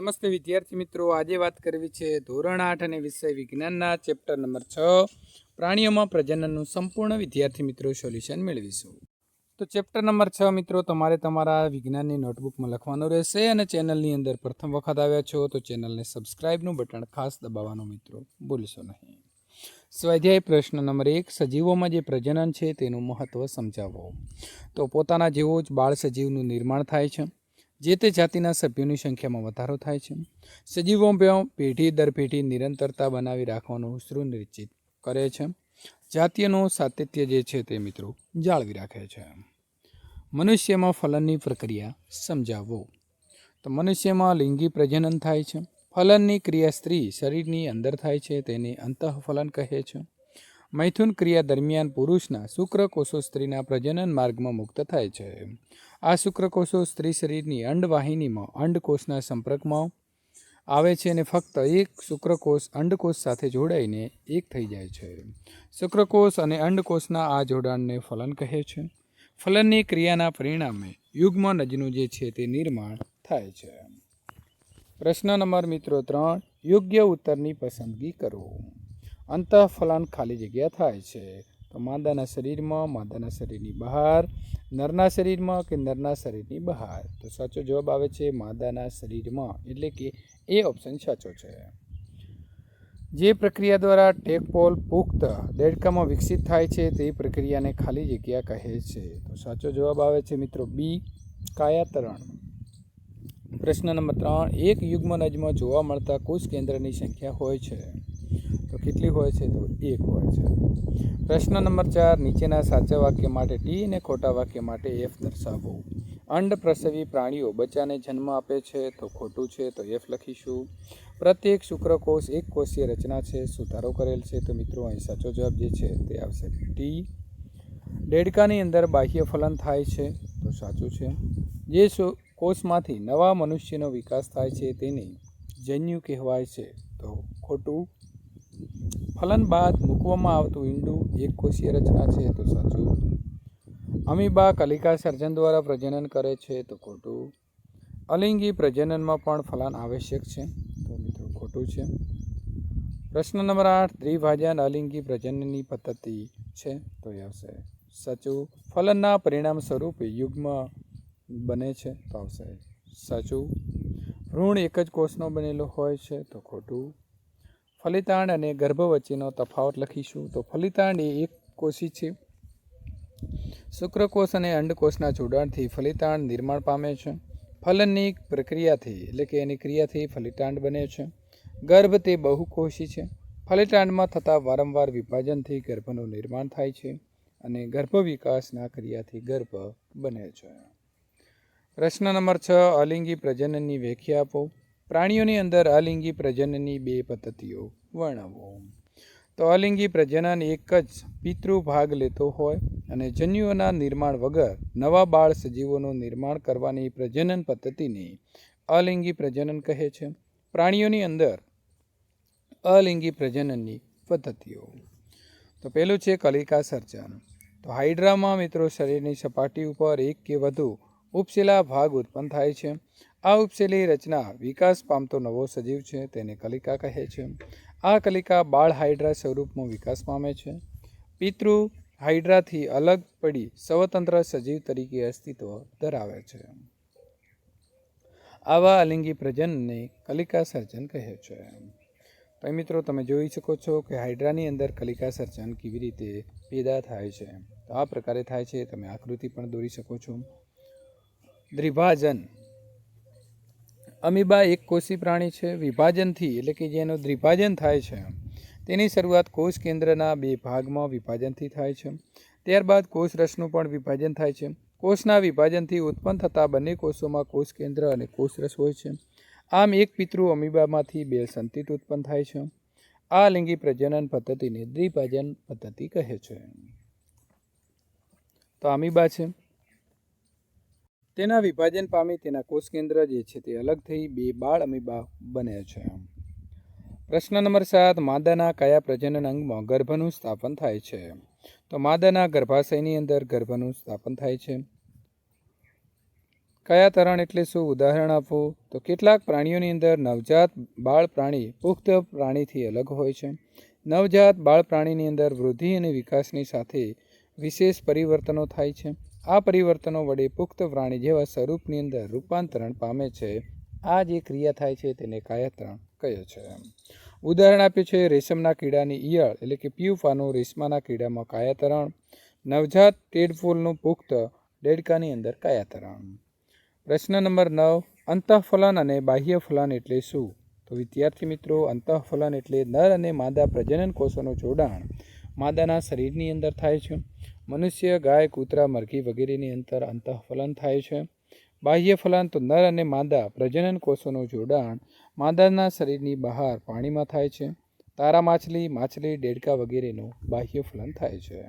નમસ્તે વિદ્યાર્થી મિત્રો. આજે વાત કરવી છે ધોરણ આઠ અને વિષય વિજ્ઞાનના ચેપ્ટર નંબર છ. પ્રાણીઓમાં પ્રજનનનું સંપૂર્ણ વિદ્યાર્થી મિત્રો સોલ્યુશન મેળવીશું. તો ચેપ્ટર નંબર છ મિત્રો, તમારે તમારા વિજ્ઞાનની નોટબુકમાં લખવાનું રહેશે અને ચેનલની અંદર પ્રથમ વખત આવ્યા છો તો ચેનલને સબસ્ક્રાઇબનું બટન ખાસ દબાવવાનું મિત્રો ભૂલશો નહીં. સ્વાધ્યાય પ્રશ્ન નંબર એક, સજીવોમાં જે પ્રજનન છે તેનું મહત્ત્વ સમજાવો. તો પોતાના જેવો જ બાળ સજીવનું નિર્માણ થાય છે. જે તે જાતિના સભ્યોની સંખ્યામાં વધારો થાય છે. સજીવો પેઢી દર પેઢી નિરંતરતા બનાવી રાખવાનું સુનિશ્ચિત કરે છે. જાતિઓનું સાતત્ય જે છે તે મિત્રો જાળવી રાખે છે. મનુષ્યમાં ફલનની પ્રક્રિયા સમજાવો. તો મનુષ્યમાં લિંગી પ્રજનન થાય છે. ફલનની ક્રિયા સ્ત્રી શરીરની અંદર થાય છે. તેને અંતઃફલન કહે છે. મૈથુન ક્રિયા દરમિયાન પુરુષના શુક્રકોષો સ્ત્રીના પ્રજનન માર્ગમાં મુક્ત થાય છે. આ શુક્રકોષો સ્ત્રી શરીરની અંડવાહિનીમાં, અંડકોષના સંપર્કમાં આવે છે અને ફક્ત એક શુક્રકોષ અંડકોષ સાથે જોડાઈને એક થઈ જાય છે. શુક્રકોષ અને અંડકોષના આ જોડાણને ફલન કહે છે. ફલનની ક્રિયાના પરિણામે યુગ્મ નજનું જે છે તે નિર્માણ થાય છે. પ્રશ્ન નંબર મિત્રો ત્રણ, યોગ્ય ઉત્તરની પસંદગી કરો. અંતઃફલન ખાલી જગ્યા થાય છે. તો માદાના શરીરમાં, માદાના શરીરની બહાર, નરના શરીરમાં કે નરના શરીરની બહાર? તો સાચો જવાબ આવે છે માદાના શરીરમાં. એટલે કે એ ઓપ્શન સાચો છે. જે પ્રક્રિયા દ્વારા ટેકપોલ પુખ્ત દેડકામાં વિકસિત થાય છે તે પ્રક્રિયાને ખાલી જગ્યા કહે છે. તો સાચો જવાબ આવે છે મિત્રો બી, કાયાતરણ. પ્રશ્ન નંબર ત્રણ, એક યુગ્મ નજમાં જોવા મળતા કોષ કેન્દ્રની સંખ્યા હોય છે. તો કેટલી હોય છે? તો એક હોય છે. પ્રશ્ન નંબર ચાર, નીચેના સાચા વાક્ય માટે ટી અને ખોટા વાક્ય માટે એફ દર્શાવો. અંડ પ્રસવી પ્રાણીઓ બચ્ચાને જન્મ આપે છે, તો ખોટું છે, તો એફ લખીશું. પ્રત્યેક શુક્રકોષ એક કોષીય રચના છે, સુધારો કરેલ છે, તો મિત્રો અહીં સાચો જવાબ જે છે તે આવશે ટી. દેડકાની અંદર બાહ્ય ફલન થાય છે, તો સાચું છે. જે કોષમાંથી નવા મનુષ્યનો વિકાસ થાય છે તેને જન્યુ કહેવાય છે, તો ખોટું. ફલન બાદ મૂકવામાં આવતું ઈંડું એક કોષીય રચના છે તો સાચું. અમીબા કલિકા સર્જન દ્વારા પ્રજનન કરે છે તો ખોટું. અલિંગી પ્રજનનમાં પણ ફલન આવશ્યક છે તો મિત્રો ખોટું છે. પ્રશ્ન નંબર આઠ, દ્વિભાજન અલિંગી પ્રજનનની પદ્ધતિ છે તો એ આવશે સાચું. ફલનના પરિણામ સ્વરૂપે યુગ્મ બને છે તો આવશે સાચું. ભ્રૂણ એક જ કોષનો બનેલો હોય છે તો ખોટું. ફલિતાંડ અને ગર્ભ વચ્ચેનો તફાવત લખીશું. તો ફલિતાંડ એ એક કોષી છે. શુક્રકોષ અને અંડકોષના જોડાણથી ફલિતાંડ નિર્માણ પામે છે. ફલનની પ્રક્રિયાથી, એટલે કે એની ક્રિયાથી ફલિતાંડ બને છે. ગર્ભ તે બહુકોષી છે. ફલિતાંડમાં થતા વારંવાર વિભાજનથી ગર્ભનું નિર્માણ થાય છે અને ગર્ભ વિકાસના ક્રિયાથી ગર્ભ બને છે. પ્રશ્ન નંબર છ, અલિંગી પ્રજનનની વ્યાખ્યા આપો. પ્રાણીઓની અંદર અલિંગી પ્રજનનની બે પદ્ધતિઓ વર્ણવો. તો અલિંગી પ્રજનન એક જ પિતૃ ભાગ લેતો હોય અને જન્યુઓના નિર્માણ વગર નવા બાળ સજીવોનું નિર્માણ કરવાની પ્રજનન પદ્ધતિને અલિંગી પ્રજનન કહે છે. પ્રાણીઓની અંદર અલિંગી પ્રજનનની પદ્ધતિઓ. તો પહેલું છે કલિકા સર્જન. તો હાઇડ્રામાં મિત્રો શરીરની સપાટી ઉપર એક કે વધુ ઉપસેલા ભાગ ઉત્પન્ન થાય છે. આ ઉપસેલી રચના વિકાસ પામતો નવો સજીવ છે, તેને કલિકા કહે છે. આ કલિકા બાળ હાઇડ્રા સ્વરૂપમાં વિકાસ પામે છે. પિતૃ હાઇડ્રાથી અલગ પડી સ્વતંત્ર સજીવ તરીકે અસ્તિત્વ ધરાવે છે. આવા અલિંગી પ્રજનને કલિકા સર્જન કહે છે. તો મિત્રો તમે જોઈ શકો છો કે હાઇડ્રાની અંદર કલિકા સર્જન કેવી રીતે પેદા થાય છે. તો આ પ્રકારે થાય છે, તમે આકૃતિ પણ દોરી શકો છો. દ્વિભાજન અમીબા એક કોષી પ્રાણી છે. વિભાજનથી, એટલે કે જેનું દ્વિભાજન થાય છે, તેની શરૂઆત કોષ કેન્દ્રના બે ભાગમાં વિભાજનથી થાય છે. ત્યારબાદ કોષ રસનું પણ વિભાજન થાય છે. કોષના વિભાજનથી ઉત્પન્ન થતા બંને કોષોમાં કોષ કેન્દ્ર અને કોષ રસ હોય છે. આમ એક પિતૃ અમીબામાંથી બે સંતિત ઉત્પન્ન થાય છે. આ લિંગી પ્રજનન પદ્ધતિને દ્વિભાજન પદ્ધતિ કહે છે. તો અમીબા છે. તેના વિભાજન પામી તેના કોષ કેન્દ્ર જે છે તે અલગ થઈ બે બાળ અમીબા બને છે. પ્રશ્ન નંબર સાત, માદાના કયા પ્રજનન અંગમાં ગર્ભનું સ્થાપન થાય છે? તો માદાના ગર્ભાશયની અંદર ગર્ભનું સ્થાપન થાય છે. કયા તરણ એટલે શું? ઉદાહરણ આપવું તો કેટલાક પ્રાણીઓની અંદર નવજાત બાળ પ્રાણી પુખ્ત પ્રાણીથી અલગ હોય છે. નવજાત બાળ પ્રાણીની અંદર વૃદ્ધિ અને વિકાસની સાથે વિશેષ પરિવર્તનો થાય છે. આ પરિવર્તનો વડે પુખ્ત પ્રાણી જેવા સ્વરૂપની અંદર રૂપાંતરણ પામે છે. આ જે ક્રિયા થાય છે તેને કાયાતરણ કહે છે. ઉદાહરણ આપ્યું છે, રેશમના કીડાની ઈયળ એટલે કે પ્યુફાનું રેશમાના કીડામાં કાયાતરણ. નવજાત ટેડફૂલનું પુખ્ત દેડકાની અંદર કાયાતરણ. પ્રશ્ન નંબર નવ, અંતઃફલન અને બાહ્ય ફલન એટલે શું? તો વિદ્યાર્થી મિત્રો, અંતઃફલન એટલે નર અને માદા પ્રજનન કોષોનું જોડાણ. માદાના શરીરની અંદર થાય છે. મનુષ્ય, ગાય, કૂતરા, મરઘી વગેરેની અંદર અંતઃફલન થાય છે. બાહ્ય ફલન તો નર અને માદા, પ્રજનન કોષોનું જોડાણ માદાના શરીરની બહાર પાણીમાં થાય છે. તારા માછલી માછલી, ડેડકા વગેરેનું બાહ્ય ફલન થાય છે.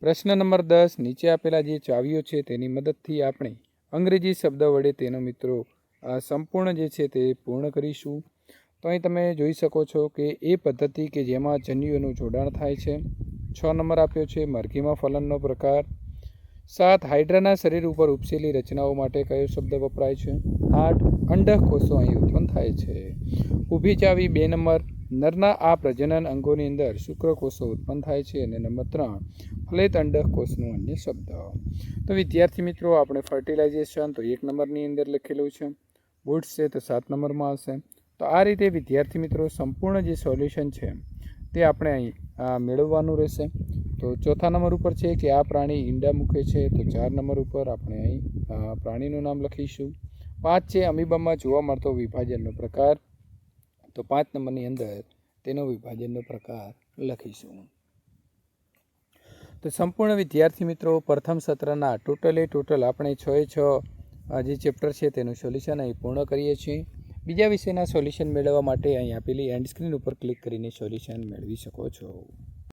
પ્રશ્ન નંબર દસ, નીચે આપેલા જે ચાવીઓ છે તેની મદદથી આપણે અંગ્રેજી શબ્દ વડે તેનો મિત્રો સંપૂર્ણ જે છે તે પૂર્ણ કરીશું. તો અહીં તમે જોઈ શકો છો કે એ પદ્ધતિ કે જેમાં જન્યુઓનું જોડાણ થાય છે. છ નંબર આપ્યો છે, મરઘીમાં ફલનનો પ્રકાર. સાત, હાઇડ્રાના શરીર ઉપર ઉપસેલી રચનાઓ માટે કયો શબ્દ વપરાય છે? આઠ અંડકોષો અહીં ઉત્પન્ન થાય છે. ઊભી ચાવી, બે નંબર. નરના આ પ્રજનન અંગોની અંદર શુક્રકોષો ઉત્પન્ન થાય છે અને નંબર ત્રણ, ફલેત અંડકોષનું અન્ય શબ્દ. તો વિદ્યાર્થી મિત્રો, આપણે ફર્ટિલાઇઝેશન તો એક નંબરની અંદર લખેલું છે. બુટ્સ છે તો સાત નંબરમાં આવશે. તો આ રીતે વિદ્યાર્થી મિત્રો સંપૂર્ણ જે સોલ્યુશન છે તે આપણે અહીં મેળવવાનું રહેશે. તો ચોથા નંબર ઉપર છે કે આ પ્રાણી ઈંડા મૂકે છે, તો ચાર નંબર ઉપર આપણે અહીં પ્રાણીનું નામ લખીશું. પાંચ છે અમીબામાં જોવા મળતો વિભાજનનો પ્રકાર. તો પાંચ નંબરની અંદર તેનો વિભાજનનો પ્રકાર લખીશું. તો સંપૂર્ણ વિદ્યાર્થી મિત્રો પ્રથમ સત્રના ટોટલે ટોટલ આપણે છ એ છ જે ચેપ્ટર છે તેનું સોલ્યુશન અહીં પૂર્ણ કરીએ છીએ. બીજા વિષયના સોલ્યુશન મેળવવા માટે અહીં આપેલી એન્ડ સ્ક્રીન ઉપર ક્લિક કરીને સોલ્યુશન મેળવી શકો છો.